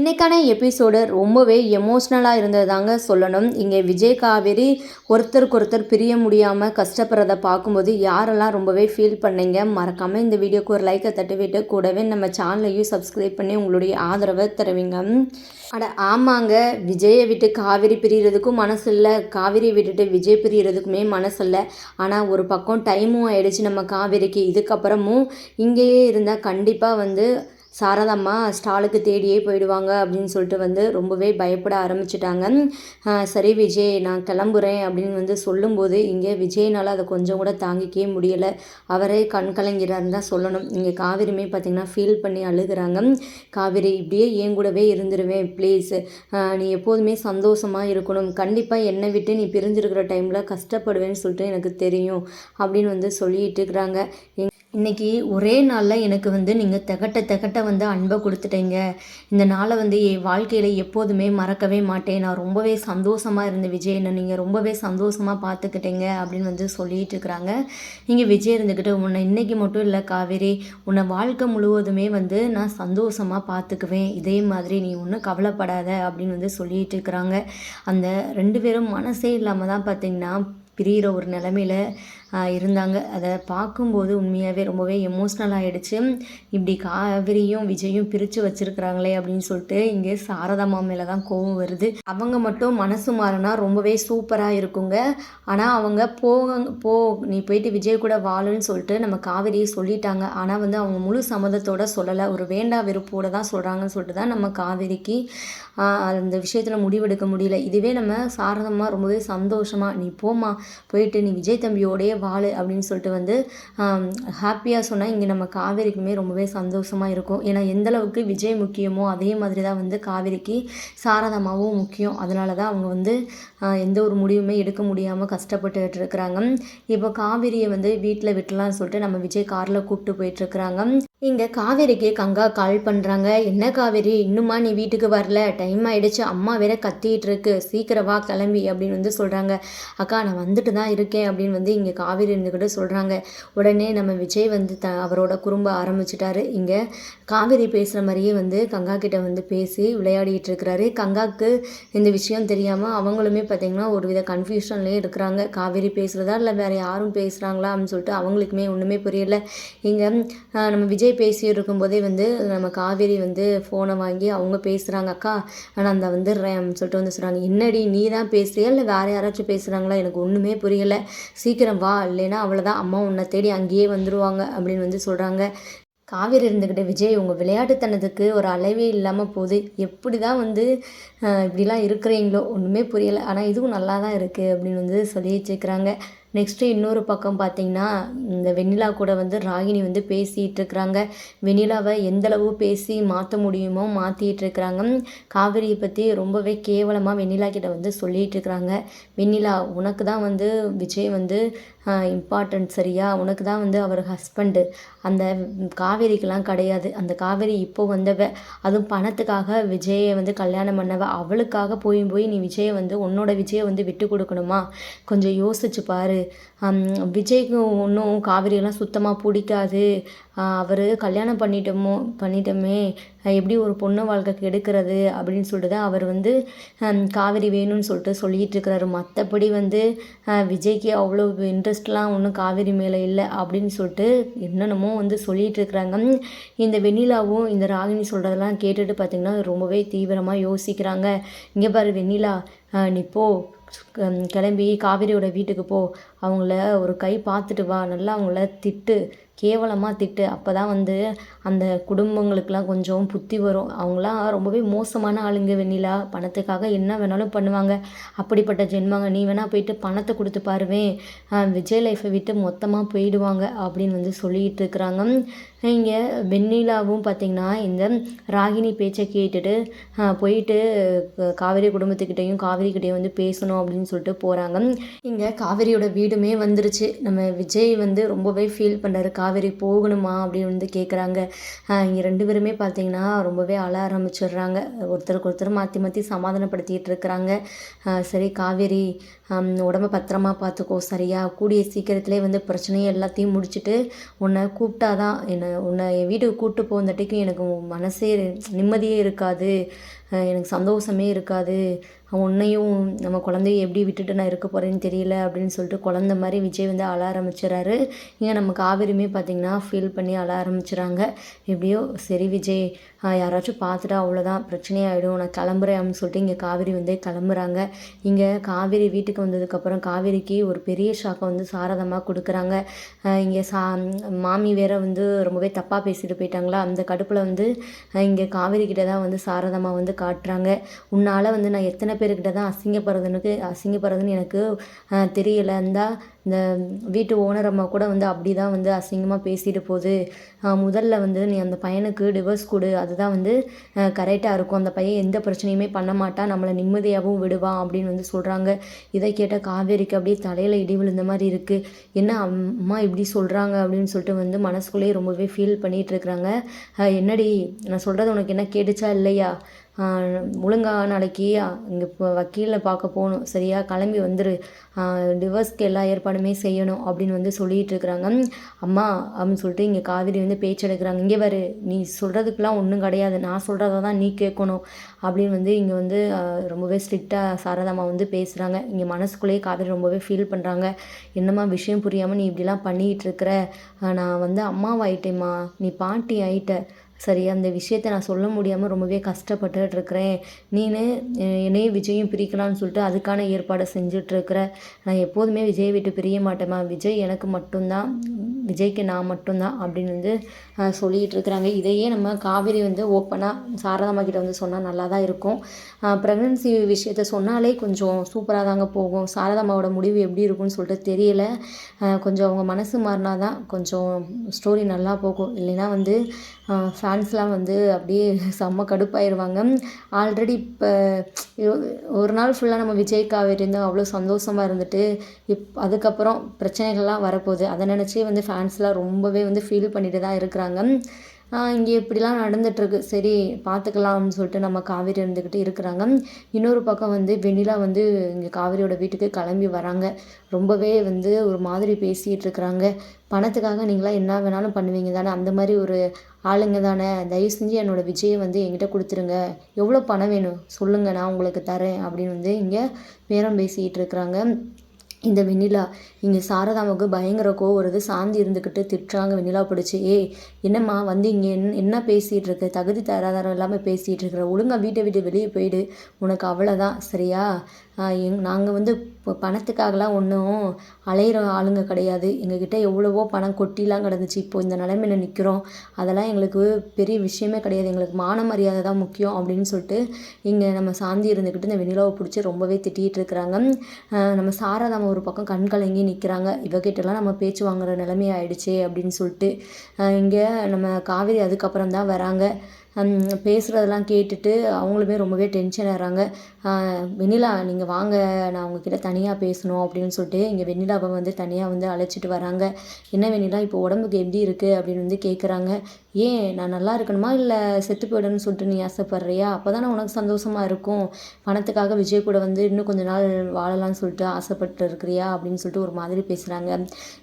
இன்றைக்கான எபிசோடு ரொம்பவே எமோஷ்னலாக இருந்ததாங்க சொல்லணும். இங்கே விஜய் காவேரி ஒருத்தருக்கு ஒருத்தர் பிரிய முடியாமல் கஷ்டப்படுறத பார்க்கும்போது யாரெல்லாம் ரொம்பவே ஃபீல் பண்ணீங்க மறக்காமல் இந்த வீடியோக்கு ஒரு லைக்கை தட்டிவிட்டு கூடவே நம்ம சேனலையும் சப்ஸ்கிரைப் பண்ணி உங்களுடைய ஆதரவை தருவீங்க. அட ஆமாங்க விஜயை விட்டு காவேரி பிரியறதுக்கும் மனசு இல்லை காவேரியை விட்டுட்டு விஜய் பிரியறதுக்குமே மனசு இல்லை ஆனால் ஒரு பக்கம் டைமும் ஆயிடுச்சு நம்ம காவேரிக்கு. இதுக்கப்புறமும் இங்கேயே இருந்தால் கண்டிப்பாக வந்து சாரதம்மா ஸ்டாலுக்கு தேடியே போயிடுவாங்க அப்படின்னு சொல்லிட்டு வந்து ரொம்பவே பயப்பட ஆரம்பிச்சிட்டாங்க. சரி விஜய் நான் கிளம்புறேன் அப்படின்னு வந்து சொல்லும்போது இங்கே விஜய்னால் அதை கொஞ்சம் கூட தாங்கிக்கவே முடியலை. அவரே கண் கலங்கிறாருன்னு தான் சொல்லணும். இங்கே காவிரிமே பார்த்திங்கன்னா ஃபீல் பண்ணி அழுகிறாங்க. காவிரி இப்படியே என் கூடவே இருந்துருவேன் ப்ளீஸ் நீ எப்போதுமே சந்தோஷமாக இருக்கணும். கண்டிப்பாக என்னை விட்டு நீ பிரிஞ்சிருக்கிற டைமில் கஷ்டப்படுவேன்னு சொல்லிட்டு எனக்கு தெரியும் அப்படின்னு வந்து சொல்லிட்டு இருக்கிறாங்க. இன்றைக்கி ஒரே நாளில் எனக்கு வந்து நீங்கள் திகட்ட திகட்ட வந்து அன்பை கொடுத்துட்டீங்க. இந்த நாளை வந்து என் வாழ்க்கையில் எப்போதுமே மறக்கவே மாட்டேன். நான் ரொம்பவே சந்தோஷமாக இருந்த விஜய் என்ன நீங்கள் ரொம்பவே சந்தோஷமாக பார்த்துக்கிட்டீங்க அப்படின்னு வந்து சொல்லிட்டு இருக்கிறாங்க. நீங்கள் விஜய் இருந்துக்கிட்டு உன்னை இன்றைக்கி மட்டும் இல்லை காவேரி உன்னை வாழ்க்கை முழுவதுமே வந்து நான் சந்தோஷமாக பார்த்துக்குவேன். இதே மாதிரி நீ ஒன்றும் கவலைப்படாத அப்படின்னு வந்து சொல்லிட்டு இருக்கிறாங்க. அந்த ரெண்டு பேரும் மனசே இல்லாமல் தான் பார்த்தீங்கன்னா பிரிகிற ஒரு நிலமையில இருந்தாங்க. அதை பார்க்கும்போது உண்மையாகவே ரொம்பவே எமோஷ்னல் ஆகிடுச்சு இப்படி காவிரியும் விஜயும் பிரித்து வச்சுருக்குறாங்களே அப்படின்னு சொல்லிட்டு இங்கே சாரதாமா மேலே தான் கோவம் வருது. அவங்க மட்டும் மனசு மாறினா ரொம்பவே சூப்பராக இருக்குங்க. ஆனால் அவங்க போக போ நீ போயிட்டு விஜய் கூட வாழுன்னு சொல்லிட்டு நம்ம காவிரியை சொல்லிட்டாங்க. ஆனால் வந்து அவங்க முழு சம்மதத்தோட சொல்லலை. ஒரு வேண்டா வெறுப்போடு தான் சொல்கிறாங்கன்னு சொல்லிட்டு தான் நம்ம காவிரிக்கு அந்த விஷயத்தில் முடிவெடுக்க முடியல. இதுவே நம்ம சாரதமாக ரொம்பவே சந்தோஷமாக நீ போமா போயிட்டு நீ விஜய் தம்பியோடைய வாழு அப்படின்னு சொல்லிட்டு வந்து ஹாப்பியாக சொன்னால் இங்கே நம்ம காவேரிக்குமே ரொம்பவே சந்தோஷமாக இருக்கும். ஏன்னா எந்தளவுக்கு விஜய் முக்கியமோ அதே மாதிரி தான் வந்து காவேரிக்கு சாரதாமாவும் முக்கியம். அதனால தான் அவங்க வந்து எந்த ஒரு முடிவுமே எடுக்க முடியாமல் கஷ்டப்பட்டுட்டு இருக்கிறாங்க இப்போ காவேரியை வந்து வீட்டில் விட்டலாம்னு சொல்லிட்டு நம்ம விஜய் காரில் கூப்பிட்டு போயிட்டுருக்குறாங்க. இங்கே காவேரிக்கு கங்கா கால் பண்ணுறாங்க என்ன காவேரி இன்னுமா நீ வீட்டுக்கு வரல? டைம் ஆகிடுச்சு அம்மா வேற கத்திட்டு இருக்கு சீக்கிரம் வா கிளம்பி அப்படின்னு வந்து சொல்கிறாங்க அக்கா நான் வந்துட்டு தான் இருக்கேன் அப்படின்னு வந்து இங்கே காவேரி இருந்துக்கிட்டு சொல்கிறாங்க உடனே நம்ம விஜய் வந்து த அவரோட குறும்ப ஆரம்பிச்சிட்டாரு. இங்கே காவேரி பேசுகிற மாதிரியே வந்து கங்கா கிட்ட வந்து பேசி விளையாடிட்டு இருக்கிறாரு கங்காவுக்கு இந்த விஷயம் தெரியாமல் அவங்களுமே பார்த்திங்கன்னா ஒரு வித கன்ஃபியூஷன்லேயே இருக்கிறாங்க. காவேரி பேசுகிறதா இல்லை வேறு யாரும் பேசுகிறாங்களா அப்படின்னு சொல்லிட்டு அவங்களுக்குமே ஒன்றுமே புரியல. இங்கே நம்ம விஜய் பேசி இருக்கும்போதே வந்து நம்ம காவேரி வந்து ஃபோனை வாங்கி அவங்க பேசுகிறாங்க அக்கா நான் அந்த வந்துடுறேன் சொல்லிட்டு வந்து சொல்கிறாங்க என்னடி நீ தான் பேசுறியா? இல்லை வேறு யாராச்சும் பேசுகிறாங்களா எனக்கு ஒன்றுமே புரியலை. சீக்கிரம் வா இல்லைன்னா அவ்வளோதான் அம்மா உன்னை தேடி அங்கேயே வந்துடுவாங்க அப்படின்னு வந்து சொல்கிறாங்க காவேரி இருந்துக்கிட்ட விஜய் உங்கள் விளையாட்டுத்தனத்துக்கு ஒரு அளவே இல்லாமல் போகுது. எப்படி தான் வந்து இப்படிலாம் இருக்கிறீங்களோ ஒன்றுமே புரியலை. ஆனால் இதுவும் நல்லா தான் இருக்குது அப்படின்னு வந்து சொல்லி வச்சுக்கிறாங்க நெக்ஸ்ட்டு இன்னொரு பக்கம் பார்த்திங்கன்னா இந்த வெண்ணிலா கூட வந்து ராகினி வந்து பேசிகிட்டு இருக்கிறாங்க. வெண்ணிலாவை எந்தளவு பேசி மாற்ற முடியுமோ மாற்றிட்டு இருக்கிறாங்க. காவிரியை பற்றி ரொம்பவே கேவலமாக வெண்ணிலா கிட்ட வந்து சொல்லிகிட்டு இருக்கிறாங்க. வெண்ணிலா உனக்கு தான் வந்து விஜய் வந்து இம்பார்ட்டன்ட் சரியா? உனக்கு தான் வந்து அவர் ஹஸ்பண்டு அந்த காவேரிக்கெலாம் கிடையாது. அந்த காவேரி இப்போ வந்தவ அதுவும் பணத்துக்காக விஜயை வந்து கல்யாணம் பண்ணவ அவளுக்காக போய் போய் நீ விஜயை வந்து உன்னோட விஜயை வந்து விட்டு கொடுக்கணுமா? கொஞ்சம் யோசிச்சு பாரு. விஜய்க்கு ஒன்றும் காவேரியெல்லாம் சுத்தமாக பிடிக்காது. அவர் கல்யாணம் பண்ணிட்டோமோ பண்ணிட்டோமே. எப்படி ஒரு பொண்ணு வாழ்க்கை கெடுக்கிறது அப்படின்னு சொல்லிட்டு தான் அவர் வந்து காவிரி வேணும்னு சொல்லிட்டு சொல்லிகிட்டு இருக்கிறாரு. மற்றபடி வந்து விஜய்க்கு அவ்வளோ இன்ட்ரெஸ்ட்லாம் ஒன்றும் காவிரி மேலே இல்லை அப்படின்னு சொல்லிட்டு என்னென்னமோ வந்து சொல்லிகிட்டு இருக்கிறாங்க. இந்த வெண்ணிலாவும் இந்த ராகினி சொல்கிறதெல்லாம் கேட்டுட்டு பார்த்திங்கன்னா ரொம்பவே தீவிரமாக யோசிக்கிறாங்க. இங்கே பாரு வெண்ணிலா நீ போ கிளம்பி காவேரியோட வீட்டுக்கு போ. அவங்கள ஒரு கை பார்த்துட்டு வா. நல்லா அவங்கள திட்டு. கேவலமாக திட்டு. அப்போ தான் வந்து அந்த குடும்பங்களுக்கெலாம் கொஞ்சம் புத்தி வரும். அவங்களாம் ரொம்பவே மோசமான ஆளுங்க வெண்ணிலா. பணத்துக்காக என்ன வேணாலும் பண்ணுவாங்க. அப்படிப்பட்ட ஜென்மாங்க நீ வேணால் போயிட்டு பணத்தை கொடுத்து பாருவேன் விஜய் லைஃப்பை விட்டு மொத்தமாக போயிடுவாங்க அப்படின்னு வந்து சொல்லிகிட்டு இருக்கிறாங்க. இங்கே வெண்ணிலாவும் பார்த்திங்கன்னா இந்த ராகினி பேச்சை கேட்டுட்டு போயிட்டு காவேரி குடும்பத்துக்கிட்டையும் காவேரிக்கிட்டையும் வந்து பேசணும் அப்படின்னு சொல்லிட்டு போகிறாங்க இங்கே காவேரியோட வீடுமே வந்துருச்சு. நம்ம விஜய் வந்து ரொம்பவே ஃபீல் பண்ணுறாரு காவேரி போகணுமா அப்படின்னு வந்து கேட்குறாங்க இங்கே ரெண்டு பேருமே பார்த்திங்கன்னா ரொம்பவே அழ ஆரம்பிச்சிடுறாங்க. ஒருத்தருக்கு ஒருத்தர் மாற்றி மாற்றி சமாதானப்படுத்திகிட்டு இருக்கிறாங்க. சரி காவேரி உடம்ப பத்திரமா பார்த்துக்கோ சரியா? கூடிய சீக்கிரத்திலே வந்து பிரச்சனையை எல்லாத்தையும் முடிச்சுட்டு உன்னை கூப்பிட்டாதான் என்னை உன்னை என் வீட்டுக்கு கூப்பிட்டு போந்தட்டிக்கும் எனக்கு மனசே நிம்மதியே இருக்காது. எனக்கு சந்தோஷமே இருக்காது. உன்னையும் நம்ம குழந்தைய எப்படி விட்டுட்டு நான் இருக்க போகிறேன்னு தெரியல அப்படின்னு சொல்லிட்டு குழந்த மாதிரி விஜய் வந்து அழ ஆரம்பிச்சிடறாரு இங்கே நம்ம காவிரியுமே பார்த்திங்கன்னா ஃபீல் பண்ணி அழ ஆரம்பிச்சிடுறாங்க எப்படியோ சரி விஜய் யாராச்சும் பார்த்துட்டா அவ்வளோதான் பிரச்சனையாயிடும் நான் கிளம்புறேன் அப்படின்னு சொல்லிட்டு இங்கே காவிரி வந்து கிளம்புறாங்க. இங்கே காவிரி வீட்டுக்கு வந்ததுக்கப்புறம் காவிரிக்கு ஒரு பெரிய ஷாக்கை வந்து சாரதமாக கொடுக்குறாங்க. இங்கே சா மாமி வேற வந்து ரொம்பவே தப்பாக பேசிட்டு போயிட்டாங்களா? அந்த கடுப்பில் வந்து இங்கே காவிரி கிட்ட தான் வந்து சாரதமாக வந்து காட்டுறாங்க. உன்னால் வந்து நான் எத்தனை பேர்கிட்ட தான் அசிங்கப்படுறதுனுக்கு அசிங்கப்படுறதுன்னு எனக்கு ஆஹ் தெரியல. இந்த வீட்டு ஓனர் அம்மா கூட வந்து அப்படி தான் வந்து அசிங்கமாக பேசிட்டு போகுது. முதல்ல வந்து நீ அந்த பையனுக்கு டிவோர்ஸ் கொடு. அதுதான் வந்து கரெக்டாக இருக்கும். அந்த பையன் எந்த பிரச்சனையுமே பண்ண மாட்டான். நம்மளை நிம்மதியாகவும் விடுவான் அப்படின்னு வந்து சொல்கிறாங்க இதை கேட்ட காவேரிக்கு அப்படியே தலையில் இடி விழுந்த மாதிரி இருக்குது என்ன அம்மா இப்படி சொல்கிறாங்க அப்படின்னு சொல்லிட்டு வந்து மனசுக்குள்ளேயே ரொம்பவே ஃபீல் பண்ணிகிட்டு இருக்கிறாங்க. என்னடி நான் சொல்கிறது உனக்கு என்ன கேட்டுச்சா இல்லையா? ஒழுங்கா நாளைக்கு இங்கே இப்போ வக்கீலை பார்க்க போகணும். சரியா? கிளம்பி வந்துரு. டிவோர்ஸ்க்கு எல்லா ஏற்பாடுமே செய்யணும் அப்படின்னு வந்து சொல்லிகிட்டு இருக்கிறாங்க. அம்மா அப்படின்னு சொல்லிட்டு இங்கே காவிரி வந்து பேச்செடுக்கிறாங்க இங்கே வரு நீ சொல்கிறதுக்கெலாம் ஒன்றும் கிடையாது. நான் சொல்கிறத தான் நீ கேட்கணும் அப்படின்னு வந்து இங்கே வந்து ரொம்பவே ஸ்ட்ரிக்டாக சாரதாமா வந்து பேசுகிறாங்க இங்கே மனசுக்குள்ளேயே காவிரி ரொம்பவே ஃபீல் பண்ணுறாங்க என்னம்மா விஷயம் புரியாமல் நீ இப்படிலாம் பண்ணிகிட்டு இருக்கிற? நான் வந்து அம்மாவாயிட்டேம்மா. நீ பாட்டி ஆயிட்ட. சரி அந்த விஷயத்த நான் சொல்ல முடியாமல் ரொம்பவே கஷ்டப்பட்டுட்டு இருக்கிறேன் நீனு என்னையும் விஜயும் பிரிக்கலாம்னு சொல்லிட்டு அதுக்கான ஏற்பாடை செஞ்சுட்ருக்கிற. நான் எப்போதுமே விஜயை விட்டு பிரிய மாட்டேம்மா. விஜய் எனக்கு மட்டும்தான். விஜய்க்கு நான் மட்டும்தான் அப்படின்னு வந்து சொல்லிகிட்டு இருக்கிறாங்க. இதையே நம்ம காவேரி வந்து ஓப்பனாக சாரதாமா கிட்ட வந்து சொன்னால் நல்லா தான் இருக்கும் ப்ரெக்னன்சி விஷயத்த சொன்னாலே கொஞ்சம் சூப்பராக தாங்க போகும். சாரதாமாவோட முடிவு எப்படி இருக்கும்னு சொல்லிட்டு தெரியல. கொஞ்சம் அவங்க மனசு மாறினா தான் கொஞ்சம் ஸ்டோரி நல்லா போகும். இல்லைன்னா வந்து ஃபேன்ஸ்லாம் வந்து அப்படியே செம்ம கடுப்பாயிடுவாங்க ஆல்ரெடி இப்போ ஒரு நாள் ஃபுல்லாக நம்ம விஜய் காவேரி இருந்தோம் அவ்வளோ சந்தோஷமாக இருந்துட்டு இப் அதுக்கப்புறம் பிரச்சனைகள்லாம் வரப்போகுது. அதை நினச்சி வந்து ஃபேன்ஸ்லாம் ரொம்பவே வந்து ஃபீல் பண்ணிட்டு தான் இருக்கிறாங்க. இங்கே இப்படிலாம் நடந்துகிட்ருக்கு சரி பார்த்துக்கலாம்னு சொல்லிட்டு நம்ம காவேரி இருந்துக்கிட்டு இருக்கிறாங்க. இன்னொரு பக்கம் வந்து வெண்ணிலா வந்து இங்கே காவேரியோட வீட்டுக்கு கிளம்பி வராங்க. ரொம்பவே வந்து ஒரு மாதிரி பேசிகிட்டு இருக்கிறாங்க. பணத்துக்காக நீங்களாம் என்ன வேணாலும் பண்ணுவீங்க தானே? அந்த மாதிரி ஒரு ஆளுங்க தானே? தயவு செஞ்சு என்னோடய விஜயை வந்து என்கிட்ட கொடுத்துருங்க. எவ்வளோ பணம் வேணும்? சொல்லுங்கள் நான் உங்களுக்கு தரேன் அப்படின்னு வந்து இங்கே பேரம் பேசிகிட்டு இருக்கிறாங்க. இந்த வெண்ணிலா இங்கே சாரதாவுக்கு பயங்கர கோவம் வருது. சாந்தி இருந்துக்கிட்டு திட்டுறாங்க வெண்ணிலா பிடிச்சி. ஏ என்னம்மா வந்து இங்கே என்ன என்ன பேசிகிட்டு இருக்க தகுதி தராதரம் இல்லாமல் பேசிகிட்டு இருக்கிற ஒழுங்கா வீட்டை விட்டு வெளியே போயிடு. உனக்கு அவ்வளோதான் சரியா? எங் நாங்கள் வந்து இப்போ பணத்துக்காகலாம் ஒன்றும் அலையிற ஆளுங்க கிடையாது. எங்ககிட்ட எவ்வளவோ பணம் கொட்டிலாம் கிடந்துச்சு. இப்போ இந்த நிலைமையில நிற்கிறோம் அதெல்லாம் எங்களுக்கு பெரிய விஷயமே கிடையாது. எங்களுக்கு மான மரியாதை தான் முக்கியம் அப்படின்னு சொல்லிட்டு இங்கே நம்ம சாந்தி இருந்துக்கிட்டு இந்த வெண்ணிலாவை பிடிச்சி ரொம்பவே திட்டிகிட்டு இருக்கிறாங்க. நம்ம சாரதாம ஒரு பக்கம் கண் கலங்கி நிற்கிறாங்க இவகிட்டலாம் நம்ம பேச்சு வாங்குற நிலைமை ஆயிடுச்சே அப்படின்னு சொல்லிட்டு இங்கே நம்ம காவேரி அதுக்கப்புறம் தான் வராங்க. பேசுகிறதெல்லாம் கேட்டுட்டு அவங்களுமே ரொம்பவே டென்ஷன் ஆகிறாங்க. வெண்ணிலா நீங்கள் வாங்க நான் உங்ககிட்ட தனியாக பேசணும் அப்படின்னு சொல்லிட்டு இங்கே வெண்ணிலாவை வந்து தனியாக வந்து அழைச்சிட்டு வராங்க. என்ன வெண்ணிலா இப்போ உடம்புக்கு எப்படி இருக்குது அப்படின்னு வந்து கேட்குறாங்க ஏன் நான் நல்லா இருக்கணுமா? இல்லை செத்து போயிடணும்னு சொல்லிட்டு நீ ஆசைப்பட்றியா? அப்போ தானே உனக்கு சந்தோஷமாக இருக்கும். பணத்துக்காக விஜய் கூட வந்து இன்னும் கொஞ்ச நாள் வாழலாம்னு சொல்லிட்டு ஆசைப்பட்டு இருக்கிறியா அப்படின்னு சொல்லிட்டு ஒரு மாதிரி பேசுகிறாங்க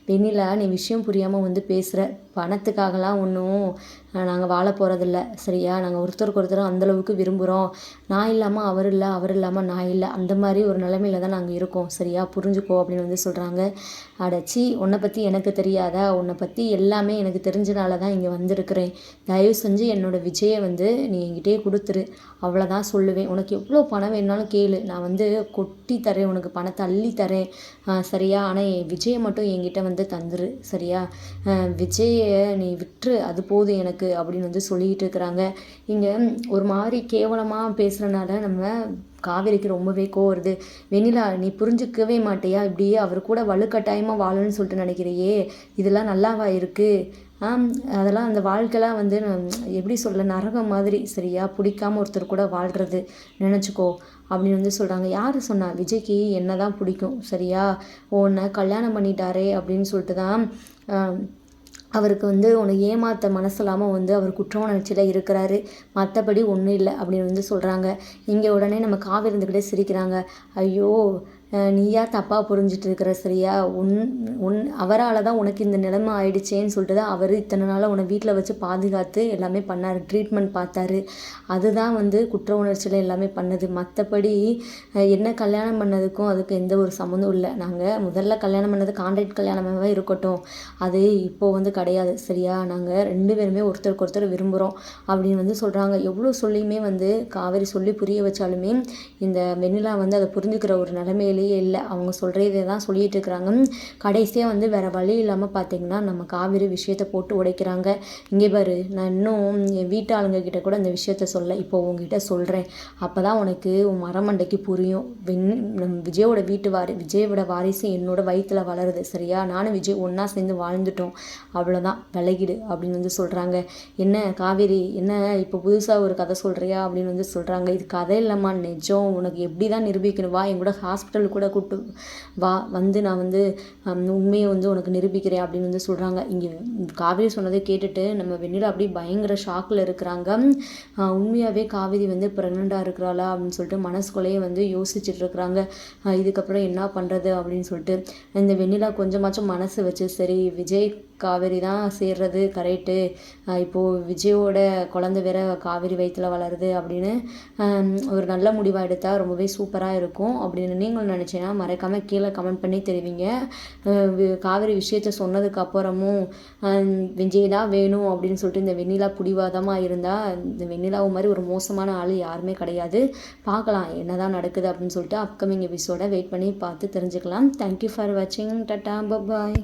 வெண்ணிலா நீ விஷயம் புரியாமல் வந்து பேசுகிற பணத்துக்காகலாம் ஒன்றும் நாங்கள் வாழ போகிறதில்ல சரியா? நாங்கள் ஒருத்தருக்கு ஒருத்தர் அந்தளவுக்கு விரும்புகிறோம் நான் இல்லாமல் அவர் இல்லை அவர் இல்லாமல் நான் இல்லை. அந்த மாதிரி ஒரு நிலமையில தான் நாங்கள் இருக்கோம். சரியா? புரிஞ்சுக்கோ அப்படின்னு வந்து சொல்கிறாங்க அடச்சி உன்னை பற்றி எனக்கு தெரியாதா? உன்னை பற்றி எல்லாமே எனக்கு தெரிஞ்சனால தான் இங்கே சொல்கிறேன் தயவு செஞ்சு என்னோடய விஜயை வந்து நீ என்கிட்டயே கொடுத்துரு. அவ்வளோதான் சொல்லுவேன். உனக்கு எவ்வளோ பணம் வேணாலும் கேளு. நான் வந்து கொட்டி தரேன் உனக்கு பணத்தை அள்ளி தரேன் சரியா? ஆனால் என் விஜயை மட்டும் என்கிட்ட வந்து தந்துரு. சரியா? விஜயை நீ விட்டுரு. அது போதும் எனக்கு அப்படின்னு வந்து சொல்லிக்கிட்டு இருக்கிறாங்க. இங்கே ஒரு மாதிரி கேவலமாக பேசுகிறனால நம்ம காவேரிக்கு ரொம்பவே கோவம் வருது. வெண்ணிலா நீ புரிஞ்சுக்கவே மாட்டியா? இப்படியே அவர் கூட வலுக்கட்டாயமாக வாழணும்னு சொல்லிட்டு நினைக்கிறியே? இதெல்லாம் நல்லாவா இருக்குது அதெல்லாம் அந்த வாழ்க்கைலாம் வந்து எப்படி சொல்ல நரகம் மாதிரி. சரியா? பிடிக்காம ஒருத்தர் கூட வாழ்கிறது நினச்சிக்கோ. அப்படின்னு வந்து சொல்கிறாங்க யார் சொன்னா? விஜய்க்கு என்ன தான் பிடிக்கும். சரியா? உன்னை கல்யாணம் பண்ணிட்டாரே அப்படின்னு சொல்லிட்டு தான் அவருக்கு வந்து உன்னை ஏமாற்ற மனசு இல்லாமல் வந்து அவர் குற்ற உணர்ச்சியில் இருக்கிறாரு. மற்றபடி ஒன்றும் இல்லை அப்படின்னு வந்து சொல்கிறாங்க இங்கே உடனே நம்ம காவி இருந்துக்கிட்டே சிரிக்கிறாங்க. ஐயோ நீயா தப்பாக புரிஞ்சிட்டு இருக்கிற சரியா? உன் உன் அவரால் தான் உனக்கு இந்த நிலைமை ஆயிடுச்சேன்னு சொல்லிட்டு தான் அவர் இத்தனை நாளாக உன்னை வீட்டில் வச்சு பாதுகாத்து எல்லாமே பண்ணார் ட்ரீட்மெண்ட் பார்த்தாரு. அதுதான் வந்து குற்ற உணர்ச்சியில் எல்லாமே பண்ணது. மற்றபடி என்ன கல்யாணம் பண்ணதுக்கும் அதுக்கு எந்த ஒரு சம்மந்தம் இல்லை. நாங்கள் முதல்ல கல்யாணம் பண்ணது கான்ட்ராக்ட் கல்யாணமாகவே இருக்கட்டும். அது இப்போது வந்து கிடையாது சரியா? நாங்கள் ரெண்டு பேருமே ஒருத்தருக்கு ஒருத்தர் விரும்புகிறோம் அப்படின்னு வந்து சொல்கிறாங்க எவ்வளோ சொல்லியுமே வந்து காவேரி சொல்லி புரிய வச்சாலுமே இந்த வெண்ணிலா வந்து அதை புரிஞ்சுக்கிற ஒரு நிலைமையிலேயே இல்லை. அவங்க சொல்கிறதே தான் சொல்லிட்டு இருக்கிறாங்க. கடைசியாக வந்து வேறு வழி இல்லாமல் பார்த்தீங்கன்னா நம்ம காவேரி விஷயத்தை போட்டு உடைக்கிறாங்க. இங்கே பாரு நான் இன்னும் என் வீட்டாளுங்க கிட்ட கூட இந்த விஷயத்த சொல்ல இப்போ உங்ககிட்ட சொல்கிறேன் அப்போ தான் உனக்கு உன் மரமண்டைக்கு புரியும். வெண் நம்ம விஜயோட வீட்டு வாரி விஜயோட வாரிசு என்னோட வயிற்றில் வளருது. சரியா? நானும் விஜய் ஒன்றா சேர்ந்து வாழ்ந்துட்டோம். அவ்வளோதான் விலகிடு அப்படின்னு வந்து சொல்கிறாங்க என்ன காவேரி என்ன இப்போ புதுசாக ஒரு கதை சொல்கிறியா அப்படின்னு வந்து சொல்கிறாங்க இது கதை இல்லைம்மா. நிஜம். உனக்கு எப்படி தான் நிரூபிக்கணும்? வா என் கூட ஹாஸ்பிட்டல் கூட கூப்பிட்டு வா வந்து நான் வந்து உண்மையை வந்து உனக்கு நிரூபிக்கிறேன் அப்படின்னு வந்து சொல்கிறாங்க இங்கே காவேரி சொன்னதை கேட்டுட்டு நம்ம வெண்ணிலா அப்படியே பயங்கர ஷாக்கில் இருக்கிறாங்க. உண்மையாகவே காவேரி வந்து ப்ரெக்னெண்ட்டாக இருக்கிறாளா? அப்படின்னு சொல்லிட்டு மனசுக்குள்ளேயே வந்து யோசிச்சுட்டு இருக்கிறாங்க. இதுக்கப்புறம் என்ன பண்ணுறது அப்படின்னு சொல்லிட்டு இந்த வெண்ணிலா கொஞ்சமாச்சும் மனசு வச்சு சரி விஜய் காவேரி தான் சேர்றது கரெக்டு இப்போது விஜயோட குழந்தை வேற காவேரி வயிற்றில் வளருது அப்படின்னு ஒரு நல்ல முடிவாக எடுத்தால் ரொம்பவே சூப்பராக இருக்கும் அப்படின்னு நீங்களும் நினச்சேன்னா மறக்காமல் கீழே கமெண்ட் பண்ணி தெரிவிங்க. வி- காவேரி விஷயத்த சொன்னதுக்கு அப்புறமும் விஜய் தான் வேணும் அப்படின்னு சொல்லிட்டு இந்த வெண்ணிலா புடிவாதமாக இருந்தால் இந்த வெண்ணிலாவு மாதிரி ஒரு மோசமான ஆள் யாருமே கிடையாது. பார்க்கலாம் என்னதான் நடக்குது அப்படின்னு சொல்லிட்டு அப்கமிங் எபிசோட வெயிட் பண்ணி பார்த்து தெரிஞ்சுக்கலாம். தேங்க்யூ ஃபார் வாட்சிங் டட்டா பபாய்